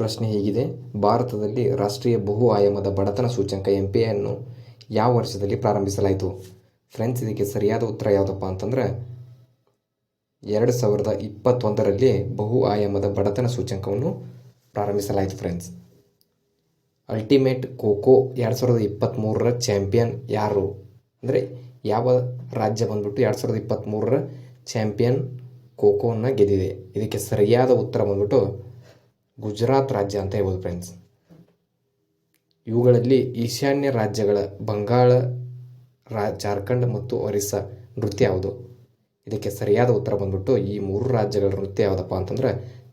ಪ್ರಶ್ನೆ ಹೀಗಿದೆ. ಭಾರತದಲ್ಲಿ ರಾಷ್ಟ್ರೀಯ ಬಹು ಆಯಾಮದ ಬಡತನ ಸೂಚ್ಯಂಕ ಎಂ ಪಿ ಅನ್ನು ಯಾವ ವರ್ಷದಲ್ಲಿ ಪ್ರಾರಂಭಿಸಲಾಯಿತು? ಫ್ರೆಂಡ್ಸ್, ಇದಕ್ಕೆ ಸರಿಯಾದ ಉತ್ತರ ಯಾವುದಪ್ಪ ಅಂತಂದರೆ, ಎರಡು ಸಾವಿರದ ಇಪ್ಪತ್ತೊಂದರಲ್ಲಿ ಬಹು ಆಯಾಮದ ಬಡತನ ಸೂಚ್ಯಂಕವನ್ನು ಪ್ರಾರಂಭಿಸಲಾಯಿತು ಫ್ರೆಂಡ್ಸ್. ಅಲ್ಟಿಮೇಟ್ ಖೋಖೋ ಎರಡು ಸಾವಿರದ ಇಪ್ಪತ್ತ್ಮೂರರ ಚಾಂಪಿಯನ್ ಯಾರು? ಅಂದರೆ, ಯಾವ ರಾಜ್ಯ ಬಂದ್ಬಿಟ್ಟು ಎರಡು ಸಾವಿರದ ಇಪ್ಪತ್ತ್ಮೂರರ ಚಾಂಪಿಯನ್ ಖೋಖೋವನ್ನು ಗೆದ್ದಿದೆ? ಇದಕ್ಕೆ ಸರಿಯಾದ ಉತ್ತರ ಬಂದ್ಬಿಟ್ಟು ಗುಜರಾತ್ ರಾಜ್ಯ ಅಂತ ಹೇಳ್ಬೋದು ಫ್ರೆಂಡ್ಸ್ ಇವುಗಳಲ್ಲಿ ಈಶಾನ್ಯ ರಾಜ್ಯಗಳ ಬಂಗಾಳ, ರಾ, ಜಾರ್ಖಂಡ್ ಮತ್ತು ಒರಿಸ್ಸಾ ನೃತ್ಯ ಯಾವುದು? ಇದಕ್ಕೆ ಸರಿಯಾದ ಉತ್ತರ ಬಂದ್ಬಿಟ್ಟು ಈ ಮೂರು ರಾಜ್ಯಗಳ ನೃತ್ಯ ಯಾವುದಪ್ಪ ಅಂತಂದ್ರೆ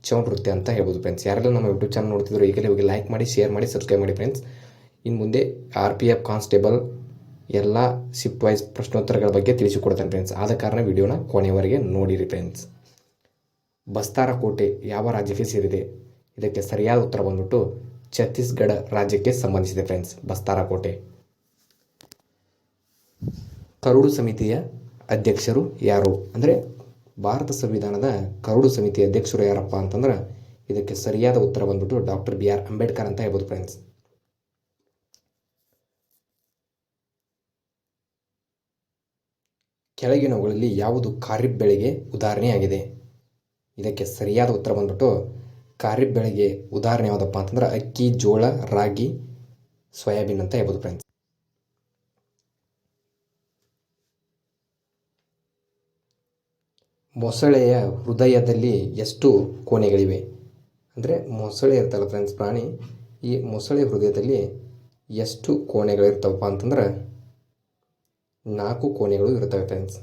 ಚೌ ನೃತ್ಯ ಅಂತ ಹೇಳ್ಬೋದು ಫ್ರೆಂಡ್ಸ್ ಯಾರೆಲ್ಲ ನಮ್ಮ ಯೂಟ್ಯೂಬ್ ಚಾನಲ್ ನೋಡ್ತಿದ್ರು ಈಗಲೇ ಹೋಗಿ ಲೈಕ್ ಮಾಡಿ ಶೇರ್ ಮಾಡಿ ಸಬ್ಸ್ಕ್ರೈಬ್ ಮಾಡಿ ಫ್ರೆಂಡ್ಸ್ ಇನ್ನು ಮುಂದೆ ಆರ್ ಪಿ ಎಫ್ ಕಾನ್ಸ್ಟೇಬಲ್ ಎಲ್ಲ ಶಿಫ್ಟ್ ವೈಸ್ ಪ್ರಶ್ನೋತ್ತರಗಳ ಬಗ್ಗೆ ತಿಳಿಸಿಕೊಡ್ತಾನೆ ಫ್ರೆಂಡ್ಸ್ ಆದ ಕಾರಣ ವಿಡಿಯೋನ ಕೊನೆಯವರೆಗೆ ನೋಡಿರಿ ಫ್ರೆಂಡ್ಸ್ ಬಸ್ತಾರ ಕೋಟೆ ಯಾವ ರಾಜ್ಯಕ್ಕೆ ಸೇರಿದೆ? ಇದಕ್ಕೆ ಸರಿಯಾದ ಉತ್ತರ ಬಂದ್ಬಿಟ್ಟು ಛತ್ತೀಸ್ಗಢ ರಾಜ್ಯಕ್ಕೆ ಸಂಬಂಧಿಸಿದೆ ಫ್ರೆಂಡ್ಸ್ ಬಸ್ತಾರ ಕೋಟೆ ಕರುಡು ಸಮಿತಿಯ ಅಧ್ಯಕ್ಷರು ಯಾರು? ಅಂದರೆ ಭಾರತ ಸಂವಿಧಾನದ ಕರುಡು ಸಮಿತಿಯ ಅಧ್ಯಕ್ಷರು ಯಾರಪ್ಪ ಅಂತಂದ್ರೆ ಇದಕ್ಕೆ ಸರಿಯಾದ ಉತ್ತರ ಬಂದ್ಬಿಟ್ಟು ಡಾಕ್ಟರ್ ಬಿ ಆರ್ ಅಂಬೇಡ್ಕರ್ ಅಂತ ಹೇಳ್ಬೋದು ಫ್ರೆಂಡ್ಸ್ ಕೆಳಗಿನವುಗಳಲ್ಲಿ ಯಾವುದು ಖಾರಿಫ್ ಬೆಳೆಗೆ ಉದಾಹರಣೆಯಾಗಿದೆ. ಇದಕ್ಕೆ ಸರಿಯಾದ ಉತ್ತರ ಬಂದ್ಬಿಟ್ಟು ಖಾರಿಫ್ ಬೆಳೆಗೆ ಉದಾಹರಣೆ ಯಾವುದಪ್ಪ ಅಂತಂದ್ರೆ ಅಕ್ಕಿ, ಜೋಳ, ರಾಗಿ, ಸೋಯಾಬೀನ್ ಅಂತ ಹೇಳ್ಬೋದು ಫ್ರೆಂಡ್ಸ್ ಮೊಸಳೆಯ ಹೃದಯದಲ್ಲಿ ಎಷ್ಟು ಕೋಣೆಗಳಿವೆ? ಅಂದರೆ ಮೊಸಳೆ ಇರ್ತಲ್ಲ ಫ್ರೆಂಡ್ಸ್ ಪ್ರಾಣಿ, ಈ ಮೊಸಳೆ ಹೃದಯದಲ್ಲಿ ಎಷ್ಟು ಕೋಣೆಗಳಿರ್ತವಪ್ಪ ಅಂತಂದ್ರೆ ನಾಲ್ಕು ಕೋಣೆಗಳು ಇರ್ತವೆ ಫ್ರೆಂಡ್ಸ್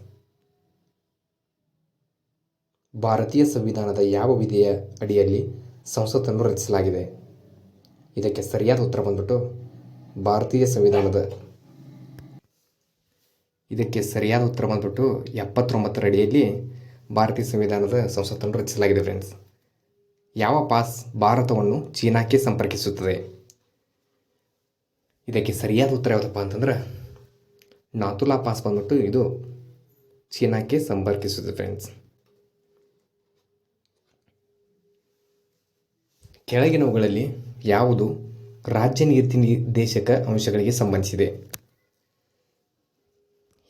ಭಾರತೀಯ ಸಂವಿಧಾನದ ಯಾವ ವಿಧಿಯ ಅಡಿಯಲ್ಲಿ ಸಂಸತ್ತನ್ನು ರಚಿಸಲಾಗಿದೆ. ಇದಕ್ಕೆ ಸರಿಯಾದ ಉತ್ತರ ಬಂದ್ಬಿಟ್ಟು ಭಾರತೀಯ ಸಂವಿಧಾನದ ಇದಕ್ಕೆ ಸರಿಯಾದ ಉತ್ತರ ಬಂದ್ಬಿಟ್ಟು ಎಪ್ಪತ್ತೊಂಬತ್ತರ ಅಡಿಯಲ್ಲಿ ಭಾರತೀಯ ಸಂವಿಧಾನದ ಸಂಸತ್ತನ್ನು ರಚಿಸಲಾಗಿದೆ ಫ್ರೆಂಡ್ಸ್ ಯಾವ ಪಾಸ್ ಭಾರತವನ್ನು ಚೀನಾಕ್ಕೆ ಸಂಪರ್ಕಿಸುತ್ತದೆ? ಇದಕ್ಕೆ ಸರಿಯಾದ ಉತ್ತರ ಯಾವುದಪ್ಪ ಅಂತಂದ್ರೆ ನಾತುಲಾ ಪಾಸ್ ಬಂದ್ಬಿಟ್ಟು ಇದು ಚೀನಾಕ್ಕೆ ಸಂಪರ್ಕಿಸುತ್ತದೆ ಫ್ರೆಂಡ್ಸ್ ಕೆಳಗಿನವುಗಳಲ್ಲಿ ಯಾವುದು ರಾಜ್ಯ ನೀತಿ ನಿರ್ದೇಶಕ ಅಂಶಗಳಿಗೆ ಸಂಬಂಧಿಸಿದೆ?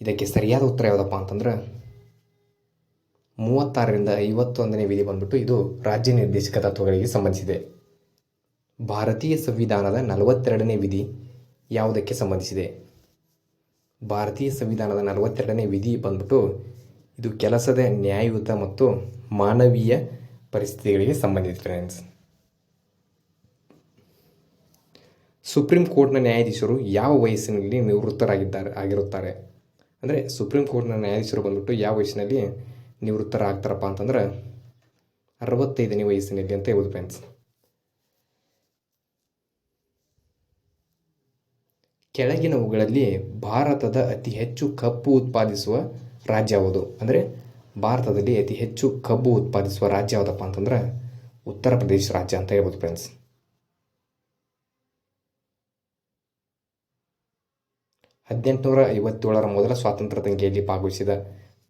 ಇದಕ್ಕೆ ಸರಿಯಾದ ಉತ್ತರ ಯಾವುದಪ್ಪ ಅಂತಂದ್ರೆ, ಮೂವತ್ತಾರರಿಂದ ಐವತ್ತೊಂದನೇ ವಿಧಿ ಬಂದ್ಬಿಟ್ಟು ಇದು ರಾಜ್ಯ ನಿರ್ದೇಶಕ ತತ್ವಗಳಿಗೆ ಸಂಬಂಧಿಸಿದೆ. ಭಾರತೀಯ ಸಂವಿಧಾನದ ನಲವತ್ತೆರಡನೇ ವಿಧಿ ಯಾವುದಕ್ಕೆ ಸಂಬಂಧಿಸಿದೆ? ಭಾರತೀಯ ಸಂವಿಧಾನದ ನಲವತ್ತೆರಡನೇ ವಿಧಿ ಬಂದ್ಬಿಟ್ಟು ಇದು ಕೆಲಸದ ನ್ಯಾಯಯುತ ಮತ್ತು ಮಾನವೀಯ ಪರಿಸ್ಥಿತಿಗಳಿಗೆ ಸಂಬಂಧಿಸಿದೆ ಫ್ರೆಂಡ್ಸ್ ಸುಪ್ರೀಂ ಕೋರ್ಟ್ನ ನ್ಯಾಯಾಧೀಶರು ಯಾವ ವಯಸ್ಸಿನಲ್ಲಿ ನಿವೃತ್ತರಾಗಿದ್ದಾರೆ, ಆಗಿರುತ್ತಾರೆ? ಅಂದರೆ ಸುಪ್ರೀಂ ಕೋರ್ಟ್ನ ನ್ಯಾಯಾಧೀಶರು ಬಂದ್ಬಿಟ್ಟು ಯಾವ ವಯಸ್ಸಿನಲ್ಲಿ ನಿವೃತ್ತರಾಗ್ತಾರಪ್ಪ ಅಂತಂದ್ರೆ ಅರವತ್ತೈದನೇ ವಯಸ್ಸಿನಲ್ಲಿ ಅಂತ ಹೇಳ್ಬೋದು ಫ್ರೆಂಡ್ಸ್ ಕೆಳಗಿನವುಗಳಲ್ಲಿ ಭಾರತದ ಅತಿ ಹೆಚ್ಚು ಕಬ್ಬು ಉತ್ಪಾದಿಸುವ ರಾಜ್ಯ ಯಾವುದು? ಅಂದರೆ ಭಾರತದಲ್ಲಿ ಅತಿ ಹೆಚ್ಚು ಕಬ್ಬು ಉತ್ಪಾದಿಸುವ ರಾಜ್ಯ ಯಾವುದಪ್ಪ ಅಂತಂದ್ರೆ ಉತ್ತರ ಪ್ರದೇಶ ರಾಜ್ಯ ಅಂತ ಹೇಳ್ಬೋದು ಫ್ರೆಂಡ್ಸ್ ಹದಿನೆಂಟುನೂರ ಐವತ್ತೇಳರ ಮೊದಲ ಸ್ವಾತಂತ್ರ್ಯ ದಂಗೆಯಲ್ಲಿ ಭಾಗವಹಿಸಿದ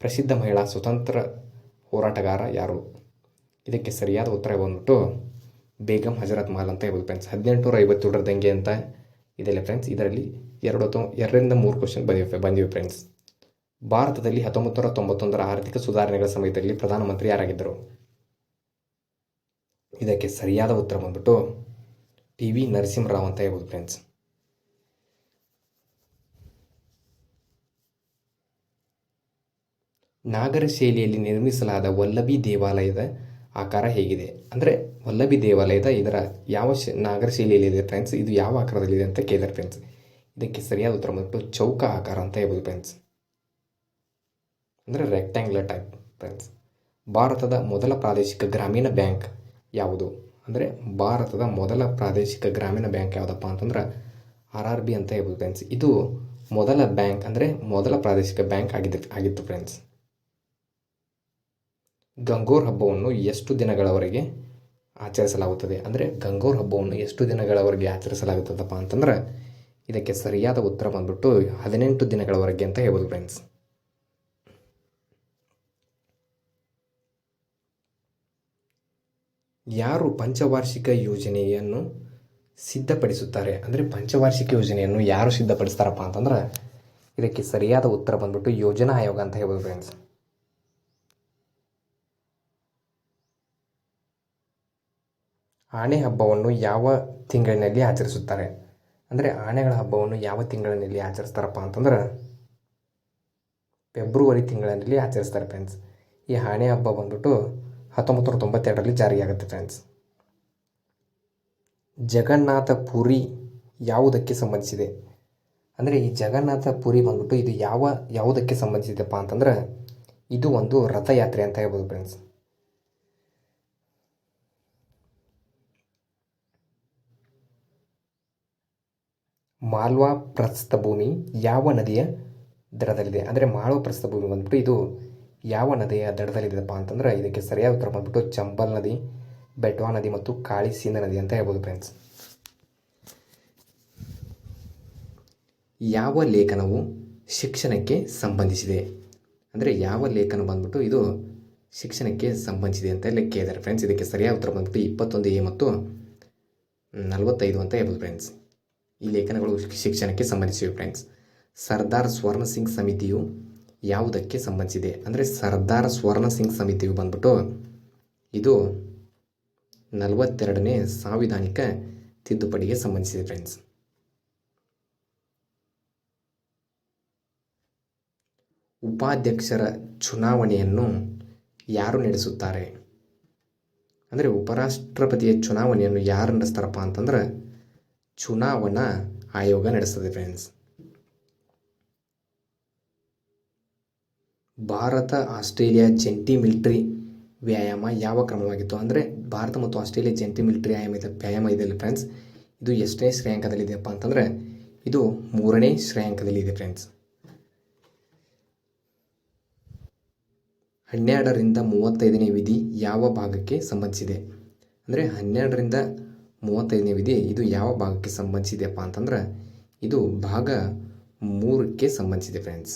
ಪ್ರಸಿದ್ಧ ಮಹಿಳಾ ಸ್ವತಂತ್ರ ಹೋರಾಟಗಾರ ಯಾರು? ಇದಕ್ಕೆ ಸರಿಯಾದ ಉತ್ತರ ಬಂದ್ಬಿಟ್ಟು ಬೇಗಂ ಹಜರತ್ ಮಹಲ್ ಅಂತ ಹೇಳ್ಬೋದು ಫ್ರೆಂಡ್ಸ್ ಹದಿನೆಂಟುನೂರ ಐವತ್ತೇಳರ ದಂಗೆ ಅಂತ ಇದೆಲ್ಲ ಫ್ರೆಂಡ್ಸ್ ಇದರಲ್ಲಿ ಎರಡು ಅಥವಾ ಎರಡರಿಂದ ಮೂರು ಕ್ವಶನ್ ಬಂದಿವೆ ಬಂದಿವೆ ಫ್ರೆಂಡ್ಸ್ ಭಾರತದಲ್ಲಿ ಹತ್ತೊಂಬತ್ತು ತೊಂಬತ್ತೊಂದರ ಆರ್ಥಿಕ ಸುಧಾರಣೆಗಳ ಸಮಯದಲ್ಲಿ ಪ್ರಧಾನಮಂತ್ರಿ ಯಾರಾಗಿದ್ದರು? ಇದಕ್ಕೆ ಸರಿಯಾದ ಉತ್ತರ ಬಂದ್ಬಿಟ್ಟು ಟಿ ವಿ ನರಸಿಂಹರಾವ್ ಅಂತ ಹೇಳ್ಬೋದು ಫ್ರೆಂಡ್ಸ್ ನಾಗರ ಶೈಲಿಯಲ್ಲಿ ನಿರ್ಮಿಸಲಾದ ವಲ್ಲಭಿ ದೇವಾಲಯದ ಆಕಾರ ಹೇಗಿದೆ? ಅಂದರೆ ವಲ್ಲಭಿ ದೇವಾಲಯದ ಇದರ ಯಾವ ಶ, ನಾಗರ ಶೈಲಿಯಲ್ಲಿದೆ ಫ್ರೆಂಡ್ಸ್ ಇದು ಯಾವ ಆಕಾರದಲ್ಲಿದೆ ಅಂತ ಕೇಳಿದ್ರೆ ಫ್ರೆಂಡ್ಸ್ ಇದಕ್ಕೆ ಸರಿಯಾದ ಉತ್ತರ ಮತ್ತು ಚೌಕ ಆಕಾರ ಅಂತ ಹೇಳ್ಬೋದು ಫ್ರೆಂಡ್ಸ್ ಅಂದರೆ ರೆಕ್ಟ್ಯಾಂಗ್ಯುಲರ್ ಟೈಪ್ ಫ್ರೆಂಡ್ಸ್ ಭಾರತದ ಮೊದಲ ಪ್ರಾದೇಶಿಕ ಗ್ರಾಮೀಣ ಬ್ಯಾಂಕ್ ಯಾವುದು? ಅಂದರೆ ಭಾರತದ ಮೊದಲ ಪ್ರಾದೇಶಿಕ ಗ್ರಾಮೀಣ ಬ್ಯಾಂಕ್ ಯಾವುದಪ್ಪ ಅಂತಂದ್ರೆ ಆರ್ ಆರ್ ಬಿ ಅಂತ ಹೇಳ್ಬೋದು ಫ್ರೆಂಡ್ಸ್ ಇದು ಮೊದಲ ಬ್ಯಾಂಕ್ ಅಂದರೆ ಮೊದಲ ಪ್ರಾದೇಶಿಕ ಬ್ಯಾಂಕ್ ಆಗಿದೆ, ಆಗಿತ್ತು ಫ್ರೆಂಡ್ಸ್ ಗಂಗೋರ್ ಹಬ್ಬವನ್ನು ಎಷ್ಟು ದಿನಗಳವರೆಗೆ ಆಚರಿಸಲಾಗುತ್ತದೆ? ಅಂದರೆ ಗಂಗೋರ್ ಹಬ್ಬವನ್ನು ಎಷ್ಟು ದಿನಗಳವರೆಗೆ ಆಚರಿಸಲಾಗುತ್ತದಪ್ಪ ಅಂತಂದ್ರೆ ಇದಕ್ಕೆ ಸರಿಯಾದ ಉತ್ತರ ಬಂದ್ಬಿಟ್ಟು ಹದಿನೆಂಟು ದಿನಗಳವರೆಗೆ ಅಂತ ಹೇಳ್ಬೋದು ಫ್ರೆಂಡ್ಸ್ ಯಾರು ಪಂಚವಾರ್ಷಿಕ ಯೋಜನೆಯನ್ನು ಸಿದ್ಧಪಡಿಸುತ್ತಾರೆ? ಅಂದರೆ ಪಂಚವಾರ್ಷಿಕ ಯೋಜನೆಯನ್ನು ಯಾರು ಸಿದ್ಧಪಡಿಸ್ತಾರಪ್ಪ ಅಂತಂದ್ರೆ ಇದಕ್ಕೆ ಸರಿಯಾದ ಉತ್ತರ ಬಂದ್ಬಿಟ್ಟು ಯೋಜನಾ ಆಯೋಗ ಅಂತ ಹೇಳ್ಬೋದು ಫ್ರೆಂಡ್ಸ್ ಆಣೆ ಹಬ್ಬವನ್ನು ಯಾವ ತಿಂಗಳಿನಲ್ಲಿ ಆಚರಿಸುತ್ತಾರೆ? ಅಂದರೆ ಆನೆಗಳ ಹಬ್ಬವನ್ನು ಯಾವ ತಿಂಗಳಿನಲ್ಲಿ ಆಚರಿಸ್ತಾರಪ್ಪ ಅಂತಂದ್ರೆ ಫೆಬ್ರವರಿ ತಿಂಗಳಿನಲ್ಲಿ ಆಚರಿಸ್ತಾರೆ ಫ್ರೆಂಡ್ಸ್ ಈ ಆಣೆ ಹಬ್ಬ ಬಂದ್ಬಿಟ್ಟು ಹತ್ತೊಂಬತ್ತು ನೂರ ತೊಂಬತ್ತೆರಡರಲ್ಲಿ ಜಾರಿಯಾಗುತ್ತೆ ಫ್ರೆಂಡ್ಸ್ ಜಗನ್ನಾಥ ಪುರಿ ಯಾವುದಕ್ಕೆ ಸಂಬಂಧಿಸಿದೆ? ಅಂದರೆ ಈ ಜಗನ್ನಾಥ ಪುರಿ ಬಂದ್ಬಿಟ್ಟು ಇದು ಯಾವ ಯಾವುದಕ್ಕೆ ಸಂಬಂಧಿಸಿದೆಪ್ಪ ಅಂತಂದ್ರೆ ಇದು ಒಂದು ರಥಯಾತ್ರೆ ಅಂತ ಹೇಳ್ಬೋದು ಫ್ರೆಂಡ್ಸ್ ಮಾಲ್ವಾ ಪ್ರಸ್ಥಭೂಮಿ ಯಾವ ನದಿಯ ದಡದಲ್ಲಿದೆ? ಅಂದರೆ ಮಾಳ್ವಾ ಪ್ರಸ್ಥಭೂಮಿ ಬಂದ್ಬಿಟ್ಟು ಇದು ಯಾವ ನದಿಯ ದಡದಲ್ಲಿದೆಪ್ಪ ಅಂತಂದರೆ ಇದಕ್ಕೆ ಸರಿಯಾದ ಉತ್ತರ ಬಂದ್ಬಿಟ್ಟು ಚಂಬಲ್ ನದಿ, ಬೆಟ್ವಾ ನದಿ ಮತ್ತು ಕಾಳಿ ಸಿಂಧ ನದಿ ಅಂತ ಹೇಳ್ಬೋದು ಫ್ರೆಂಡ್ಸ್ ಯಾವ ಲೇಖನವು ಶಿಕ್ಷಣಕ್ಕೆ ಸಂಬಂಧಿಸಿದೆ? ಅಂದರೆ ಯಾವ ಲೇಖನ ಬಂದ್ಬಿಟ್ಟು ಇದು ಶಿಕ್ಷಣಕ್ಕೆ ಸಂಬಂಧಿಸಿದೆ ಅಂತ ಲೆಕ್ಕ ಕೇಳಿದ್ದಾರೆ ಫ್ರೆಂಡ್ಸ್ ಇದಕ್ಕೆ ಸರಿಯಾದ ಉತ್ತರ ಬಂದ್ಬಿಟ್ಟು ಇಪ್ಪತ್ತೊಂದು ಎ ಮತ್ತು ನಲವತ್ತೈದು ಅಂತ ಹೇಳ್ಬೋದು ಫ್ರೆಂಡ್ಸ್ ಈ ಲೇಖನಗಳು ಶಿಕ್ಷಣಕ್ಕೆ ಸಂಬಂಧಿಸಿವೆ ಫ್ರೆಂಡ್ಸ್ ಸರ್ದಾರ್ ಸ್ವರ್ಣ ಸಿಂಗ್ ಸಮಿತಿಯು ಯಾವುದಕ್ಕೆ ಸಂಬಂಧಿಸಿದೆ? ಅಂದರೆ ಸರ್ದಾರ್ ಸ್ವರ್ಣ ಸಿಂಗ್ ಸಮಿತಿಯು ಬಂದ್ಬಿಟ್ಟು ಇದು ನಲವತ್ತೆರಡನೇ ಸಾಂವಿಧಾನಿಕ ತಿದ್ದುಪಡಿಗೆ ಸಂಬಂಧಿಸಿದೆ ಫ್ರೆಂಡ್ಸ್ ಉಪಾಧ್ಯಕ್ಷರ ಚುನಾವಣೆಯನ್ನು ಯಾರು ನಡೆಸುತ್ತಾರೆ? ಅಂದರೆ ಉಪರಾಷ್ಟ್ರಪತಿಯ ಚುನಾವಣೆಯನ್ನು ಯಾರು ನಡೆಸ್ತಾರಪ್ಪ ಅಂತಂದ್ರೆ ಚುನಾವಣಾ ಆಯೋಗ ನಡೆಸ್ತದೆ ಫ್ರೆಂಡ್ಸ್ ಭಾರತ, ಆಸ್ಟ್ರೇಲಿಯಾ ಜಂಟಿ ಮಿಲಿಟರಿ ವ್ಯಾಯಾಮ ಯಾವ ಕ್ರಮವಾಗಿತ್ತು ಅಂದರೆ ಭಾರತ ಮತ್ತು ಆಸ್ಟ್ರೇಲಿಯಾ ಜಂಟಿ ಮಿಲಿಟರಿ ವ್ಯಾಯಾಮ ಇದೆ ವ್ಯಾಯಾಮ ಇದೆಯಲ್ಲ ಫ್ರೆಂಡ್ಸ್ ಇದು ಎಷ್ಟನೇ ಶ್ರೇಯಾಂಕದಲ್ಲಿದೆಯಪ್ಪ ಅಂತಂದರೆ ಇದು ಮೂರನೇ ಶ್ರೇಯಾಂಕದಲ್ಲಿದೆ ಫ್ರೆಂಡ್ಸ್ ಹನ್ನೆರಡರಿಂದ ಮೂವತ್ತೈದನೇ ವಿಧಿ ಯಾವ ಭಾಗಕ್ಕೆ ಸಂಬಂಧಿಸಿದೆ? ಅಂದರೆ ಹನ್ನೆರಡರಿಂದ ಮೂವತ್ತೈದನೇ ವಿಧಿ, ಇದು ಯಾವ ಭಾಗಕ್ಕೆ ಸಂಬಂಧಿಸಿದೆಯಪ್ಪ ಅಂತಂದ್ರೆ, ಇದು ಭಾಗ ಮೂರಕ್ಕೆ ಸಂಬಂಧಿಸಿದೆ ಫ್ರೆಂಡ್ಸ್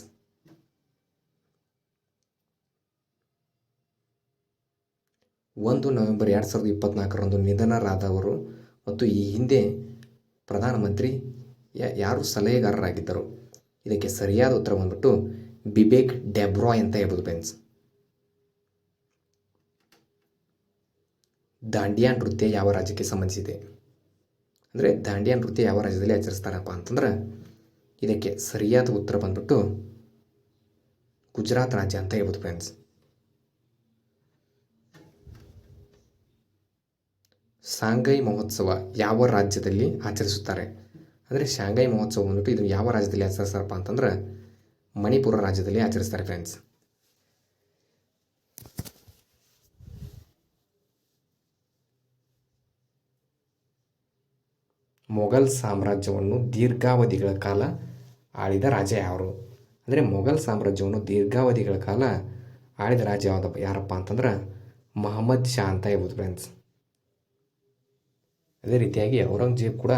ಒಂದು ನವೆಂಬರ್ ಎರಡು ಸಾವಿರದ ಇಪ್ಪತ್ನಾಲ್ಕರಂದು ನಿಧನರಾದವರು ಮತ್ತು ಈ ಹಿಂದೆ ಪ್ರಧಾನಮಂತ್ರಿ ಯಾರು ಸಲಹೆಗಾರರಾಗಿದ್ದರು. ಇದಕ್ಕೆ ಸರಿಯಾದ ಉತ್ತರ ಬಂದ್ಬಿಟ್ಟು, ಬಿಬೇಕ್ ಡೆಬ್ರಾಯ್ ಅಂತ ಹೇಳ್ಬೋದು ಫ್ರೆಂಡ್ಸ್ ದಾಂಡಿಯಾ ನೃತ್ಯ ಯಾವ ರಾಜ್ಯಕ್ಕೆ ಸಂಬಂಧಿಸಿದೆ? ಅಂದರೆ ದಾಂಡಿಯಾ ನೃತ್ಯ ಯಾವ ರಾಜ್ಯದಲ್ಲಿ ಆಚರಿಸ್ತಾರಪ್ಪ ಅಂತಂದ್ರೆ ಇದಕ್ಕೆ ಸರಿಯಾದ ಉತ್ತರ ಬಂದ್ಬಿಟ್ಟು ಗುಜರಾತ್ ರಾಜ್ಯ ಅಂತ ಹೇಳ್ಬೋದು ಫ್ರೆಂಡ್ಸ್ ಶಾಂಘೈ ಮಹೋತ್ಸವ ಯಾವ ರಾಜ್ಯದಲ್ಲಿ ಆಚರಿಸುತ್ತಾರೆ? ಅಂದರೆ ಶಾಂಘೈ ಮಹೋತ್ಸವ ಬಂದ್ಬಿಟ್ಟು ಇದು ಯಾವ ರಾಜ್ಯದಲ್ಲಿ ಆಚರಿಸ್ತಾರಪ್ಪ ಅಂತಂದ್ರೆ ಮಣಿಪುರ ರಾಜ್ಯದಲ್ಲಿ ಆಚರಿಸ್ತಾರೆ ಫ್ರೆಂಡ್ಸ್ ಮೊಘಲ್ ಸಾಮ್ರಾಜ್ಯವನ್ನು ದೀರ್ಘಾವಧಿಗಳ ಕಾಲ ಆಳಿದ ರಾಜ ಯಾರು? ಅಂದರೆ ಮೊಘಲ್ ಸಾಮ್ರಾಜ್ಯವನ್ನು ದೀರ್ಘಾವಧಿಗಳ ಕಾಲ ಆಳಿದ ರಾಜ ಯಾವುದಪ್ಪ, ಯಾರಪ್ಪ ಅಂತಂದ್ರೆ ಮಹಮ್ಮದ್ ಶಾ ಅಂತ ಹೇಳ್ಬೋದು ಫ್ರೆಂಡ್ಸ್ ಅದೇ ರೀತಿಯಾಗಿ ಔರಂಗಜೇಬ್ ಕೂಡ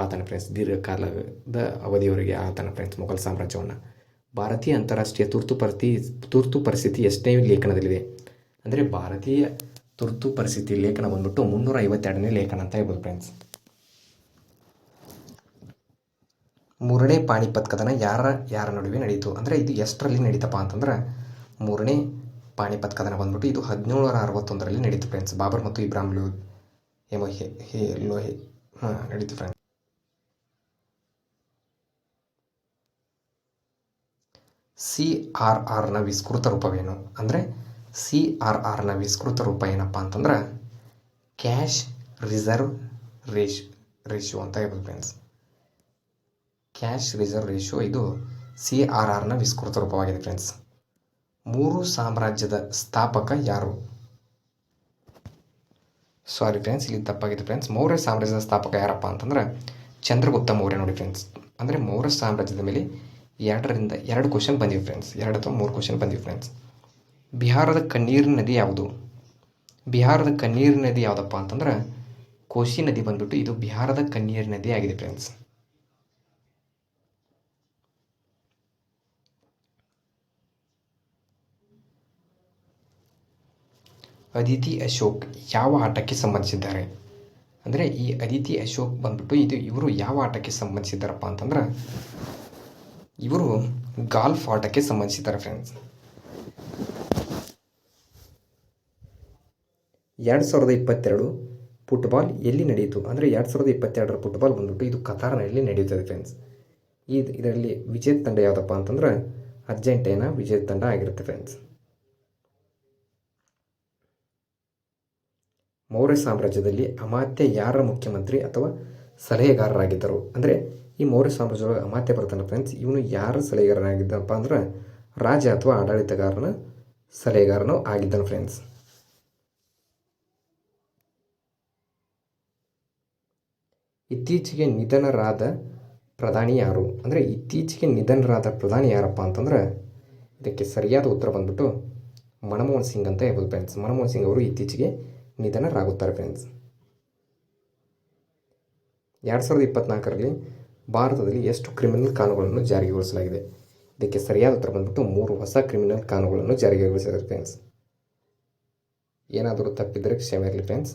ಆಳ್ತಾನೆ ಫ್ರೆಂಡ್ಸ್ ದೀರ್ಘಕಾಲದ ಅವಧಿಯವರೆಗೆ ಆಳ್ತಾನೆ ಫ್ರೆಂಡ್ಸ್ ಮೊಘಲ್ ಸಾಮ್ರಾಜ್ಯವನ್ನು. ಭಾರತೀಯ ಅಂತಾರಾಷ್ಟ್ರೀಯ ತುರ್ತು ಪರಿಸ್ಥಿತಿ ತುರ್ತು ಪರಿಸ್ಥಿತಿ ಎಷ್ಟನೇ ಲೇಖನದಲ್ಲಿದೆ, ಅಂದರೆ ಭಾರತೀಯ ತುರ್ತು ಪರಿಸ್ಥಿತಿ ಲೇಖನ ಬಂದ್ಬಿಟ್ಟು ಮುನ್ನೂರ ಐವತ್ತೆರಡನೇ ಲೇಖನ ಅಂತ ಹೇಳ್ಬೋದು ಫ್ರೆಂಡ್ಸ್ ಮೂರನೇ ಪಾಣಿಪತ್ ಕದನ ಯಾರ ಯಾರ ನಡುವೆ ನಡೆಯಿತು? ಅಂದರೆ ಇದು ಎಷ್ಟರಲ್ಲಿ ನಡೀತಪ್ಪ ಅಂತಂದ್ರೆ, ಮೂರನೇ ಪಾಣಿಪತ್ ಕದನ ಬಂದ್ಬಿಟ್ಟು ಇದು ಹದಿನೇಳುನೂರ ಅರವತ್ತೊಂದರಲ್ಲಿ ನಡೀತು ಫ್ರೆಂಡ್ಸ್ ಬಾಬರ್ ಮತ್ತು ಇಬ್ರಾಹಿಂ ಲೋ, ಹೇಮ, ಹೇ ಹೇ ಲೋಹೆ ಹಾಂ ನಡೀತು ಫ್ರೆಂಡ್ಸ್ ಸಿ ಆರ್ ಆರ್ನ ವಿಸ್ಕೃತ ರೂಪವೇನು? ಅಂದರೆ ಸಿ ಆರ್ ಆರ್ನ ವಿಸ್ತೃತ ರೂಪ ಏನಪ್ಪ ಅಂತಂದ್ರೆ, ಕ್ಯಾಶ್ ರಿಸರ್ವ್ ರೇಷ್ ರೇಷಿಯೋ ಅಂತ ಹೇಳ್ಬೋದು ಫ್ರೆಂಡ್ಸ್ ಕ್ಯಾಶ್ ರಿಸರ್ವ್ ರೇಷಿಯೋ ಇದು ಸಿ ಆರ್ ಆರ್ನ ವಿಸ್ತೃತ ರೂಪವಾಗಿದೆ ಫ್ರೆಂಡ್ಸ್ ಮೂರು ಸಾಮ್ರಾಜ್ಯದ ಸ್ಥಾಪಕ ಯಾರು? ಸಾರಿ ಫ್ರೆಂಡ್ಸ್ ಇಲ್ಲಿ ತಪ್ಪಾಗಿದೆ ಫ್ರೆಂಡ್ಸ್ ಮೌರ್ಯ ಸಾಮ್ರಾಜ್ಯದ ಸ್ಥಾಪಕ ಯಾರಪ್ಪ ಅಂತಂದ್ರೆ ಚಂದ್ರಗುಪ್ತ ಮೌರ್ಯ ನೋಡಿ ಫ್ರೆಂಡ್ಸ್ ಅಂದರೆ ಮೌರ್ಯ ಸಾಮ್ರಾಜ್ಯದ ಮೇಲೆ ಎರಡರಿಂದ ಎರಡು ಕ್ವಶನ್ ಬಂದಿವೆ ಫ್ರೆಂಡ್ಸ್ ಎರಡು ಅಥವಾ ಮೂರು ಕ್ವಶನ್ ಬಂದಿವೆ ಫ್ರೆಂಡ್ಸ್ ಬಿಹಾರದ ಕಣ್ಣೀರು ನದಿ ಯಾವುದು? ಬಿಹಾರದ ಕಣ್ಣೀರು ನದಿ ಯಾವುದಪ್ಪ ಅಂತಂದ್ರೆ ಕೋಶಿ ನದಿ ಬಂದ್ಬಿಟ್ಟು ಇದು ಬಿಹಾರದ ಕಣ್ಣೀರು ನದಿ ಆಗಿದೆ ಫ್ರೆಂಡ್ಸ್ ಅದಿತಿ ಅಶೋಕ್ ಯಾವ ಆಟಕ್ಕೆ ಸಂಬಂಧಿಸಿದ್ದಾರೆ? ಅಂದರೆ ಈ ಅದಿತಿ ಅಶೋಕ್ ಬಂದ್ಬಿಟ್ಟು ಇದು ಇವರು ಯಾವ ಆಟಕ್ಕೆ ಸಂಬಂಧಿಸಿದ್ದಾರಪ್ಪ ಅಂತಂದ್ರೆ ಇವರು ಗಾಲ್ಫ್ ಆಟಕ್ಕೆ ಸಂಬಂಧಿಸಿದ್ದಾರೆ ಫ್ರೆಂಡ್ಸ್ ಎರಡು ಸಾವಿರದ ಇಪ್ಪತ್ತೆರಡು ಫುಟ್ಬಾಲ್ ಎಲ್ಲಿ ನಡೆಯಿತು? ಅಂದರೆ ಎರಡು ಸಾವಿರದ ಇಪ್ಪತ್ತೆರಡರ ಫುಟ್ಬಾಲ್ ಬಂದ್ಬಿಟ್ಟು ಇದು ಕತಾರ್ನಲ್ಲಿ ನಡೆಯುತ್ತದೆ ಫ್ರೆಂಡ್ಸ್ ಇದು ಇದರಲ್ಲಿ ವಿಜೇತ ತಂಡ ಯಾವುದಪ್ಪ ಅಂತಂದ್ರೆ ಅರ್ಜೆಂಟೈನಾ ವಿಜೇತ ತಂಡ ಆಗಿರುತ್ತೆ ಫ್ರೆಂಡ್ಸ್ ಮೌರ್ಯ ಸಾಮ್ರಾಜ್ಯದಲ್ಲಿ ಅಮಾತ್ಯ ಯಾರ ಮುಖ್ಯಮಂತ್ರಿ ಅಥವಾ ಸಲಹೆಗಾರರಾಗಿದ್ದರು? ಅಂದರೆ ಈ ಮೌರ್ಯ ಸಾಮ್ರಾಜ್ಯದೊಳಗೆ ಅಮಾತ್ಯ ಬರ್ತಾನೆ ಫ್ರೆಂಡ್ಸ್ ಇವನು ಯಾರ ಸಲಹೆಗಾರನಾಗಿದ್ದಪ್ಪ ಅಂದ್ರೆ ರಾಜ ಅಥವಾ ಆಡಳಿತಗಾರನ ಸಲಹೆಗಾರನೂ ಆಗಿದ್ದನು ಫ್ರೆಂಡ್ಸ್ ಇತ್ತೀಚೆಗೆ ನಿಧನರಾದ ಪ್ರಧಾನಿ ಯಾರು? ಅಂದರೆ ಇತ್ತೀಚೆಗೆ ನಿಧನರಾದ ಪ್ರಧಾನಿ ಯಾರಪ್ಪ ಅಂತಂದ್ರೆ ಇದಕ್ಕೆ ಸರಿಯಾದ ಉತ್ತರ ಬಂದ್ಬಿಟ್ಟು ಮನಮೋಹನ್ ಸಿಂಗ್ ಅಂತ ಹೇಳ್ಬೋದು ಫ್ರೆಂಡ್ಸ್ ಮನಮೋಹನ್ ಸಿಂಗ್ ಅವರು ಇತ್ತೀಚೆಗೆ ನಿಧನರಾಗುತ್ತಾರೆ ಫ್ರೆಂಡ್ಸ್ ಎರಡು ಸಾವಿರದ ಇಪ್ಪತ್ನಾಲ್ಕರಲ್ಲಿ ಭಾರತದಲ್ಲಿ ಎಷ್ಟು ಕ್ರಿಮಿನಲ್ ಕಾನೂನುಗಳನ್ನು ಜಾರಿಗೊಳಿಸಲಾಗಿದೆ? ಇದಕ್ಕೆ ಸರಿಯಾದ ಉತ್ತರ ಬಂದ್ಬಿಟ್ಟು ಮೂರು ಹೊಸ ಕ್ರಿಮಿನಲ್ ಕಾನೂನುಗಳನ್ನು ಜಾರಿಗೊಳಿಸಿದ್ದಾರೆ ಫ್ರೆಂಡ್ಸ್ ಏನಾದರೂ ತಪ್ಪಿದ್ದರೆ ಕ್ಷಮೆ ಇರಲಿ ಫ್ರೆಂಡ್ಸ್